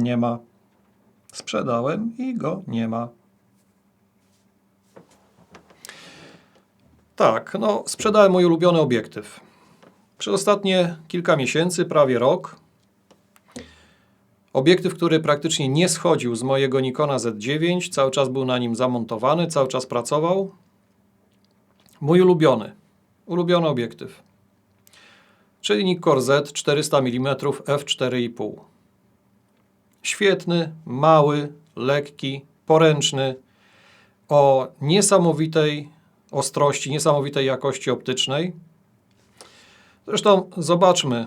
Nie ma. Sprzedałem i go nie ma. Tak, no, sprzedałem mój ulubiony obiektyw. Przez ostatnie kilka miesięcy, prawie rok, obiektyw, który praktycznie nie schodził z mojego Nikona Z9, cały czas był na nim zamontowany, cały czas pracował. Mój ulubiony, ulubiony obiektyw. Czyli Nikkor Z 400 mm f4,5. Świetny, mały, lekki, poręczny, o niesamowitej ostrości, niesamowitej jakości optycznej. Zresztą zobaczmy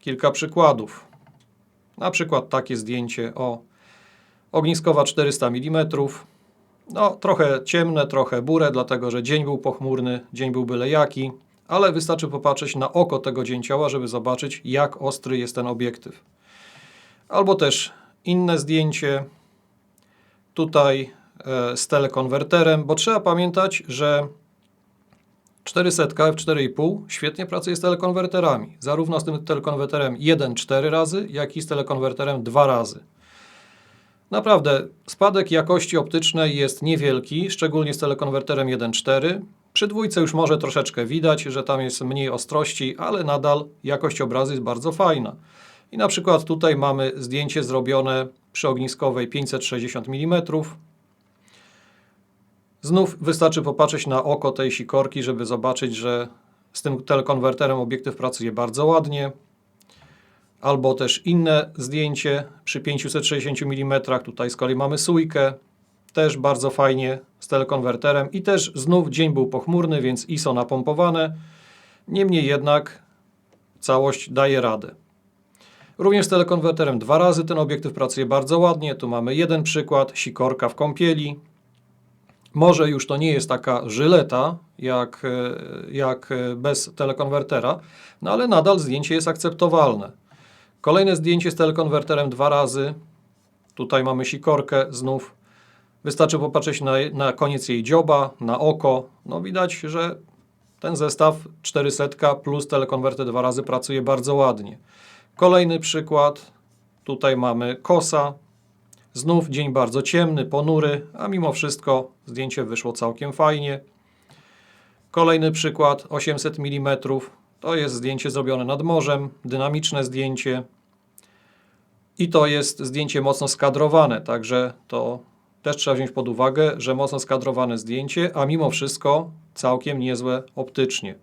kilka przykładów. Na przykład takie zdjęcie o ogniskowa 400 mm. No, trochę ciemne, trochę burę, dlatego że dzień był pochmurny, dzień był byle jaki, ale wystarczy popatrzeć na oko tego dzięcioła, żeby zobaczyć, jak ostry jest ten obiektyw. Albo też inne zdjęcie tutaj e, z telekonwerterem, bo trzeba pamiętać, że 400 f4,5 świetnie pracuje z telekonwerterami. Zarówno z tym telekonwerterem 1-4 razy, jak i z telekonwerterem 2 razy. Naprawdę, spadek jakości optycznej jest niewielki, szczególnie z telekonwerterem 1.4. Przy dwójce już może troszeczkę widać, że tam jest mniej ostrości, ale nadal jakość obrazu jest bardzo fajna. I na przykład tutaj mamy zdjęcie zrobione przy ogniskowej 560 mm. Znów wystarczy popatrzeć na oko tej sikorki, żeby zobaczyć, że z tym telekonwerterem obiektyw pracuje bardzo ładnie. Albo też inne zdjęcie przy 560 mm. Tutaj z kolei mamy sójkę. Też bardzo fajnie z telekonwerterem. I też znów dzień był pochmurny, więc ISO napompowane. Niemniej jednak całość daje radę. Również z telekonwerterem dwa razy ten obiektyw pracuje bardzo ładnie. Tu mamy jeden przykład, sikorka w kąpieli. Może już to nie jest taka żyleta, jak, e, jak e, bez telekonwertera, no ale nadal zdjęcie jest akceptowalne. Kolejne zdjęcie z telekonwerterem dwa razy. Tutaj mamy sikorkę znów. Wystarczy popatrzeć na, na koniec jej dzioba, na oko. No widać, że ten zestaw 400 plus telekonwerter dwa razy pracuje bardzo ładnie. Kolejny przykład. Tutaj mamy kosa. Znów dzień bardzo ciemny, ponury, a mimo wszystko zdjęcie wyszło całkiem fajnie. Kolejny przykład 800 mm. To jest zdjęcie zrobione nad morzem, dynamiczne zdjęcie. I to jest zdjęcie mocno skadrowane, także to też trzeba wziąć pod uwagę, że mocno skadrowane zdjęcie, a mimo wszystko całkiem niezłe optycznie.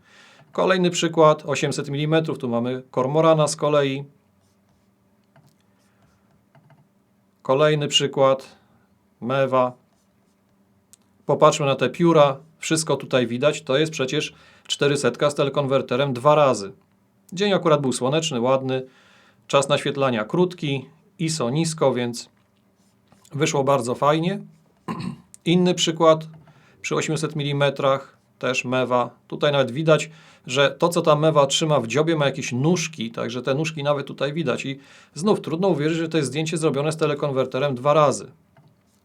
Kolejny przykład 800 mm. Tu mamy kormorana z kolei. Kolejny przykład mewa. Popatrzmy na te pióra. Wszystko tutaj widać. To jest przecież 400 z telekonwerterem dwa razy. Dzień akurat był słoneczny, ładny. Czas naświetlania krótki. ISO nisko, więc wyszło bardzo fajnie. Inny przykład przy 800 mm też mewa. Tutaj nawet widać, że to, co ta mewa trzyma w dziobie, ma jakieś nóżki, także te nóżki nawet tutaj widać. I znów trudno uwierzyć, że to jest zdjęcie zrobione z telekonwerterem dwa razy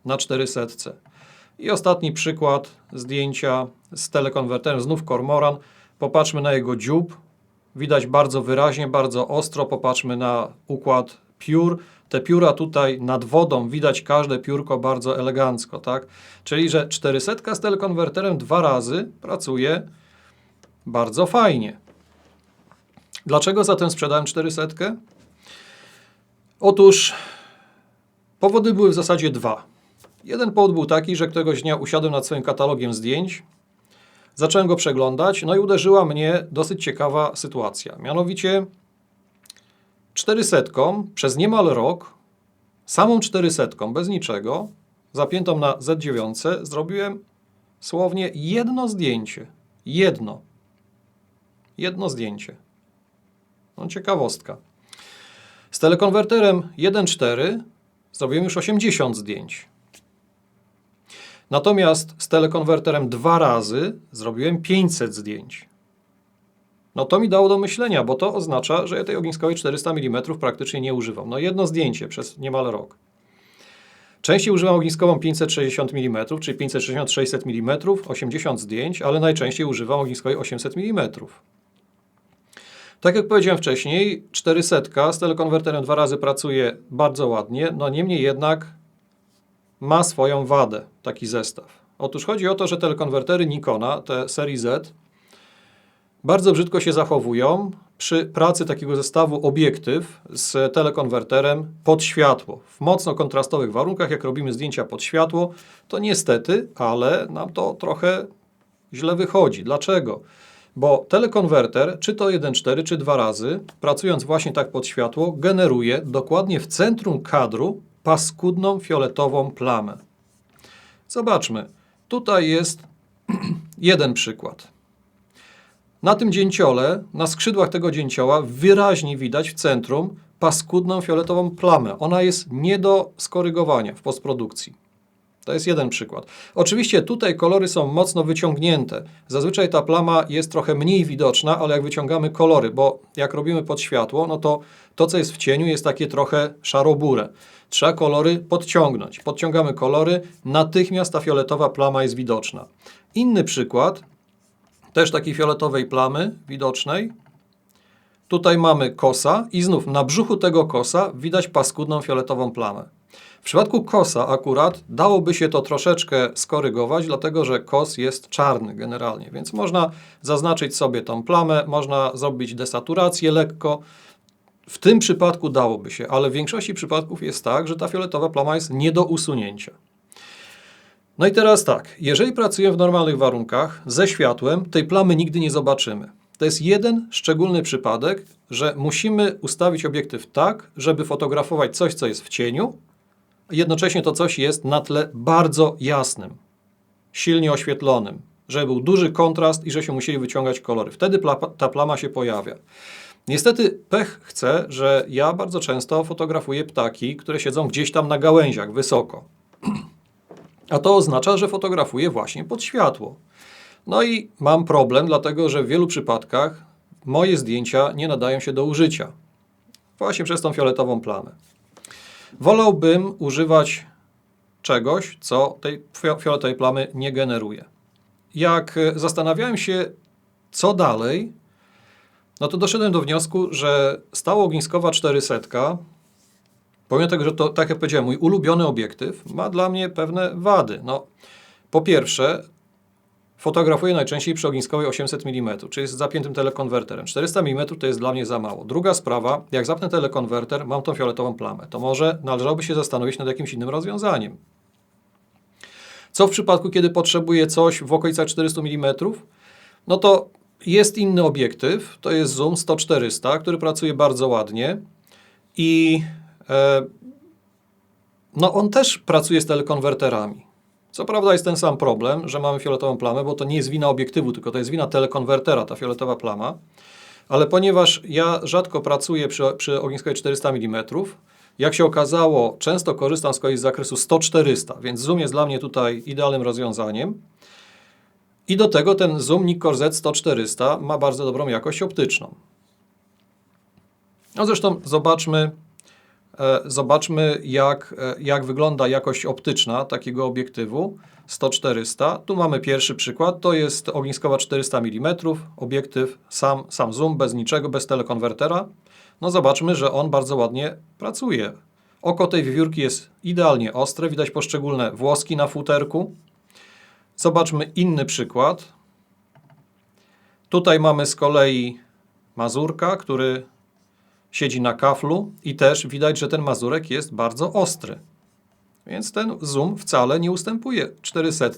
na 400. I ostatni przykład zdjęcia z telekonwerterem, znów kormoran. Popatrzmy na jego dziób. Widać bardzo wyraźnie, bardzo ostro. Popatrzmy na układ piór. Te pióra tutaj nad wodą, widać każde piórko bardzo elegancko, tak? Czyli, że 400 z telekonwerterem dwa razy pracuje bardzo fajnie. Dlaczego zatem sprzedałem 400? Otóż powody były w zasadzie dwa. Jeden powód był taki, że któregoś dnia usiadłem nad swoim katalogiem zdjęć, zacząłem go przeglądać, no i uderzyła mnie dosyć ciekawa sytuacja. Mianowicie 400 przez niemal rok, samą 400 bez niczego, zapiętą na Z9, zrobiłem słownie jedno zdjęcie. Jedno. Jedno zdjęcie. No ciekawostka. Z telekonwerterem 1.4 zrobiłem już 80 zdjęć. Natomiast z telekonwerterem dwa razy zrobiłem 500 zdjęć. No to mi dało do myślenia, bo to oznacza, że ja tej ogniskowej 400 mm praktycznie nie używam. No jedno zdjęcie przez niemal rok. Częściej używam ogniskową 560 mm, czyli 560-600 mm, 80 zdjęć, ale najczęściej używam ogniskowej 800 mm. Tak jak powiedziałem wcześniej, 400 z telekonwerterem dwa razy pracuje bardzo ładnie, no niemniej jednak ma swoją wadę taki zestaw. Otóż chodzi o to, że telekonwertery Nikona, te serii Z, bardzo brzydko się zachowują przy pracy takiego zestawu obiektyw z telekonwerterem pod światło. W mocno kontrastowych warunkach, jak robimy zdjęcia pod światło, to niestety, ale nam to trochę źle wychodzi. Dlaczego? Bo telekonwerter, czy to 1.4, czy dwa razy, pracując właśnie tak pod światło, generuje dokładnie w centrum kadru paskudną fioletową plamę. Zobaczmy. Tutaj jest jeden przykład. Na tym dzięciole, na skrzydłach tego dzięcioła wyraźnie widać w centrum paskudną fioletową plamę. Ona jest nie do skorygowania w postprodukcji. To jest jeden przykład. Oczywiście tutaj kolory są mocno wyciągnięte. Zazwyczaj ta plama jest trochę mniej widoczna, ale jak wyciągamy kolory, bo jak robimy pod światło, no to to, co jest w cieniu, jest takie trochę szarobure. Trzeba kolory podciągnąć. Podciągamy kolory, natychmiast ta fioletowa plama jest widoczna. Inny przykład, też takiej fioletowej plamy widocznej. Tutaj mamy kosa i znów na brzuchu tego kosa widać paskudną fioletową plamę. W przypadku kosa akurat dałoby się to troszeczkę skorygować, dlatego że kos jest czarny generalnie, więc można zaznaczyć sobie tą plamę, można zrobić desaturację lekko. W tym przypadku dałoby się, ale w większości przypadków jest tak, że ta fioletowa plama jest nie do usunięcia. No i teraz tak, jeżeli pracuję w normalnych warunkach ze światłem, tej plamy nigdy nie zobaczymy. To jest jeden szczególny przypadek, że musimy ustawić obiektyw tak, żeby fotografować coś, co jest w cieniu, jednocześnie to coś jest na tle bardzo jasnym, silnie oświetlonym, żeby był duży kontrast i że się musieli wyciągać kolory. Wtedy ta plama się pojawia. Niestety pech chce, że ja bardzo często fotografuję ptaki, które siedzą gdzieś tam na gałęziach wysoko. A to oznacza, że fotografuję właśnie pod światło. No i mam problem, dlatego że w wielu przypadkach moje zdjęcia nie nadają się do użycia. Właśnie przez tą fioletową plamę. Wolałbym używać czegoś, co tej fioletowej plamy nie generuje. Jak zastanawiałem się, co dalej, no to doszedłem do wniosku, że stała ogniskowa 400 Pomimo tego, że to, tak jak powiedziałem, mój ulubiony obiektyw ma dla mnie pewne wady. No, po pierwsze, fotografuję najczęściej przy ogniskowej 800 mm, czyli z zapiętym telekonwerterem. 400 mm to jest dla mnie za mało. Druga sprawa, jak zapnę telekonwerter, mam tą fioletową plamę. To może należałoby się zastanowić nad jakimś innym rozwiązaniem. Co w przypadku, kiedy potrzebuję coś w okolicach 400 mm? No to jest inny obiektyw, to jest zoom 100-400, który pracuje bardzo ładnie i no on też pracuje z telekonwerterami. Co prawda jest ten sam problem, że mamy fioletową plamę, bo to nie jest wina obiektywu, tylko to jest wina telekonwertera, ta fioletowa plama. Ale ponieważ ja rzadko pracuję przy, przy ogniskowej 400 mm, jak się okazało, często korzystam z kolei z zakresu 100-400, więc zoom jest dla mnie tutaj idealnym rozwiązaniem. I do tego ten zoom Nikkor Z 100-400 ma bardzo dobrą jakość optyczną. No zresztą zobaczmy, E, zobaczmy, jak, e, jak wygląda jakość optyczna takiego obiektywu 100-400. Tu mamy pierwszy przykład, to jest ogniskowa 400 mm, obiektyw sam, sam zoom, bez niczego, bez telekonwertera. No zobaczmy, że on bardzo ładnie pracuje. Oko tej wiewiórki jest idealnie ostre, widać poszczególne włoski na futerku. Zobaczmy inny przykład. Tutaj mamy z kolei Mazurka, który siedzi na kaflu i też widać, że ten mazurek jest bardzo ostry. Więc ten zoom wcale nie ustępuje 400,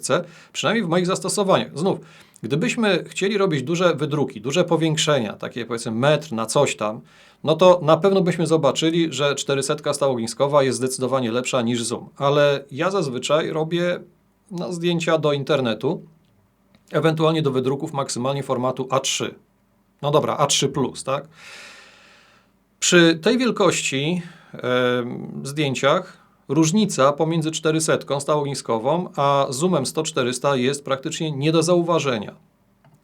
przynajmniej w moich zastosowaniach. Znów, gdybyśmy chcieli robić duże wydruki, duże powiększenia, takie powiedzmy metr na coś tam, no to na pewno byśmy zobaczyli, że 400 stałogniskowa jest zdecydowanie lepsza niż zoom. Ale ja zazwyczaj robię no, zdjęcia do internetu, ewentualnie do wydruków maksymalnie formatu A3. No dobra, A3+, tak? Przy tej wielkości zdjęciach różnica pomiędzy 400 stałogniskową a zoomem 100-400 jest praktycznie nie do zauważenia.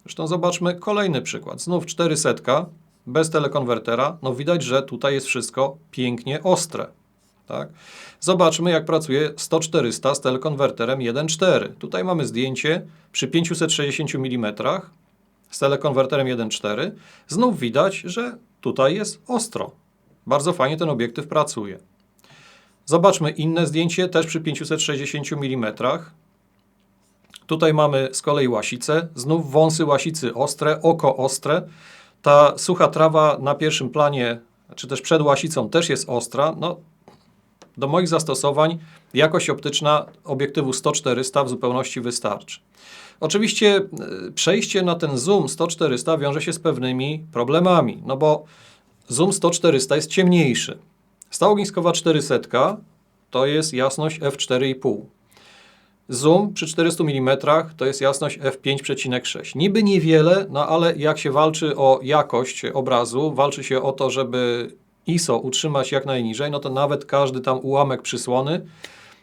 Zresztą zobaczmy kolejny przykład. Znów 400 bez telekonwertera. No widać, że tutaj jest wszystko pięknie ostre. Tak? Zobaczmy, jak pracuje 100-400 z telekonwerterem 1.4. Tutaj mamy zdjęcie przy 560 mm z telekonwerterem 1.4, znów widać, że tutaj jest ostro. Bardzo fajnie ten obiektyw pracuje. Zobaczmy inne zdjęcie, też przy 560 mm. Tutaj mamy z kolei łasicę, znów wąsy łasicy ostre, oko ostre. Ta sucha trawa na pierwszym planie, czy też przed łasicą też jest ostra. No, do moich zastosowań jakość optyczna obiektywu 100-400 w zupełności wystarczy. Oczywiście y, przejście na ten zoom 100-400 wiąże się z pewnymi problemami, no bo zoom 100-400 jest ciemniejszy. Stałogniskowa 400 to jest jasność f4,5. Zoom przy 400 mm to jest jasność f5,6. Niby niewiele, no ale jak się walczy o jakość obrazu, walczy się o to, żeby ISO utrzymać jak najniżej, no to nawet każdy tam ułamek przysłony,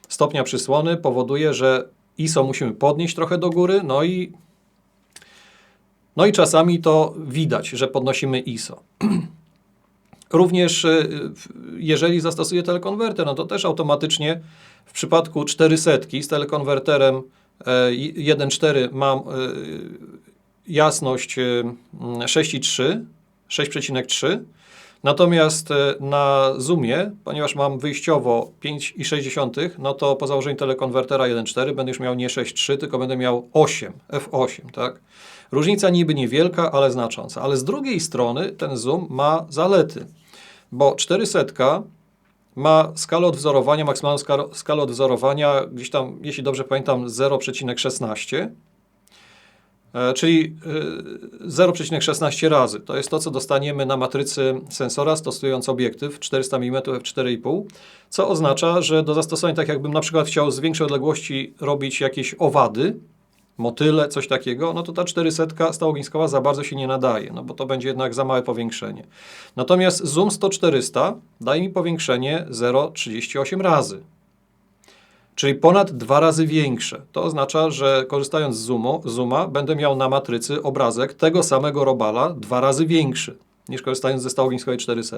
stopnia przysłony powoduje, że ISO musimy podnieść trochę do góry, no i no i czasami to widać, że podnosimy ISO. Również y, jeżeli zastosuję telekonwerter, no to też automatycznie w przypadku 400 z telekonwerterem e, 1.4 mam e, jasność e, 6,3, 6,3. Natomiast e, na zoomie, ponieważ mam wyjściowo 5,6, no to po założeniu telekonwertera 1.4 będę już miał nie 6,3, tylko będę miał 8, f8, tak? Różnica niby niewielka, ale znacząca. Ale z drugiej strony ten zoom ma zalety, bo 400 ma skalę odwzorowania, maksymalną skalę, odwzorowania, gdzieś tam, jeśli dobrze pamiętam, 0,16, e, czyli e, 0,16 razy. To jest to, co dostaniemy na matrycy sensora, stosując obiektyw 400 mm f4,5, co oznacza, że do zastosowań, tak jakbym na przykład chciał z większej odległości robić jakieś owady, motyle, coś takiego, no to ta 400 stałogniskowa za bardzo się nie nadaje, no bo to będzie jednak za małe powiększenie. Natomiast zoom 100-400 daje mi powiększenie 0,38 razy, czyli ponad dwa razy większe. To oznacza, że korzystając z zoomu, zooma będę miał na matrycy obrazek tego samego robala dwa razy większy niż korzystając ze stałogniskowej 400.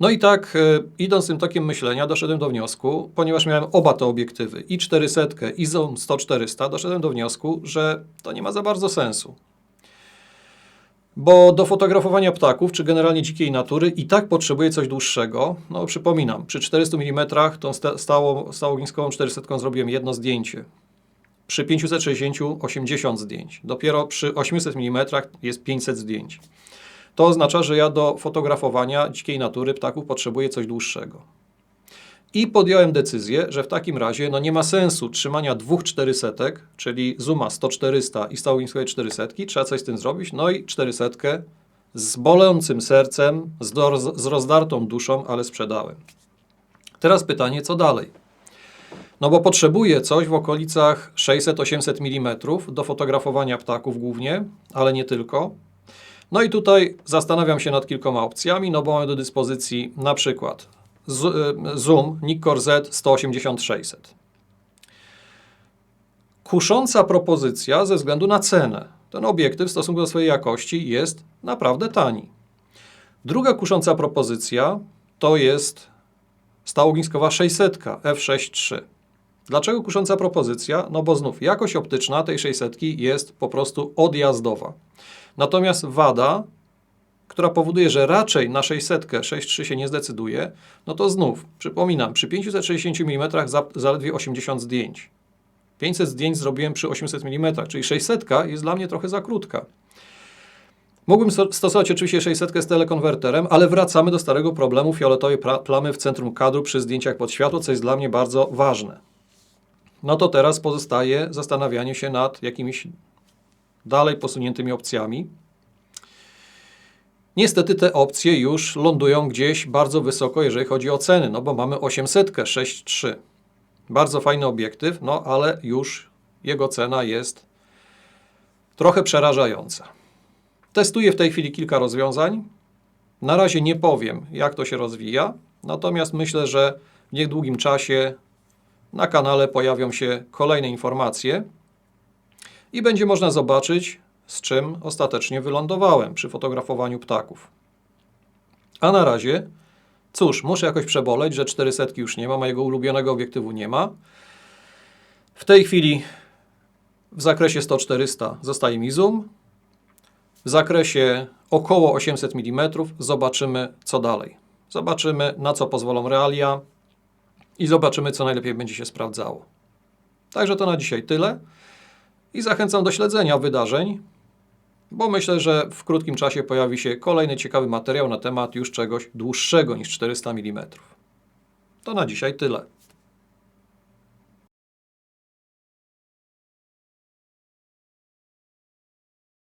No i tak, e, idąc tym tokiem myślenia, doszedłem do wniosku, ponieważ miałem oba te obiektywy, i 400, i zoom 100-400, doszedłem do wniosku, że to nie ma za bardzo sensu. Bo do fotografowania ptaków, czy generalnie dzikiej natury, i tak potrzebuję coś dłuższego. No przypominam, przy 400 mm tą sta- stało, stałogniskową 400 zrobiłem jedno zdjęcie. Przy 560 80 zdjęć. Dopiero przy 800 mm jest 500 zdjęć. To oznacza, że ja do fotografowania dzikiej natury ptaków potrzebuję coś dłuższego. I podjąłem decyzję, że w takim razie no nie ma sensu trzymania dwóch 400, czyli Zuma 100-400 i stałogniskowej 400, trzeba coś z tym zrobić, no i 400 z bolącym sercem, z, do, z rozdartą duszą, ale sprzedałem. Teraz pytanie, co dalej? No bo potrzebuję coś w okolicach 600-800 mm do fotografowania ptaków głównie, ale nie tylko. No i tutaj zastanawiam się nad kilkoma opcjami, no bo mam do dyspozycji na przykład Zoom Nikkor Z 180-600. Kusząca propozycja ze względu na cenę. Ten obiektyw w stosunku do swojej jakości jest naprawdę tani. Druga kusząca propozycja to jest stałogniskowa 600 f6.3. Dlaczego kusząca propozycja? No bo znów jakość optyczna tej 600 jest po prostu odjazdowa. Natomiast wada, która powoduje, że raczej na 600 6.3 się nie zdecyduje, no to znów, przypominam, przy 560 mm za, zaledwie 80 zdjęć. 500 zdjęć zrobiłem przy 800 mm, czyli 600 jest dla mnie trochę za krótka. Mógłbym sto- stosować oczywiście 600 z telekonwerterem, ale wracamy do starego problemu fioletowej plamy w centrum kadru przy zdjęciach pod światło, co jest dla mnie bardzo ważne. No to teraz pozostaje zastanawianie się nad jakimiś dalej posuniętymi opcjami. Niestety te opcje już lądują gdzieś bardzo wysoko, jeżeli chodzi o ceny, no bo mamy 800 6.3. Bardzo fajny obiektyw, no ale już jego cena jest trochę przerażająca. Testuję w tej chwili kilka rozwiązań. Na razie nie powiem, jak to się rozwija, natomiast myślę, że w niedługim czasie na kanale pojawią się kolejne informacje i będzie można zobaczyć, z czym ostatecznie wylądowałem przy fotografowaniu ptaków. A na razie, cóż, muszę jakoś przeboleć, że 400 już nie ma, mojego ulubionego obiektywu nie ma. W tej chwili W zakresie 100-400 zostaje mi zoom. W zakresie około 800 mm zobaczymy co dalej. Zobaczymy na co pozwolą realia i zobaczymy co najlepiej będzie się sprawdzało. Także to na dzisiaj tyle i zachęcam do śledzenia wydarzeń, bo myślę, że w krótkim czasie pojawi się kolejny ciekawy materiał na temat już czegoś dłuższego niż 400 mm. To na dzisiaj tyle.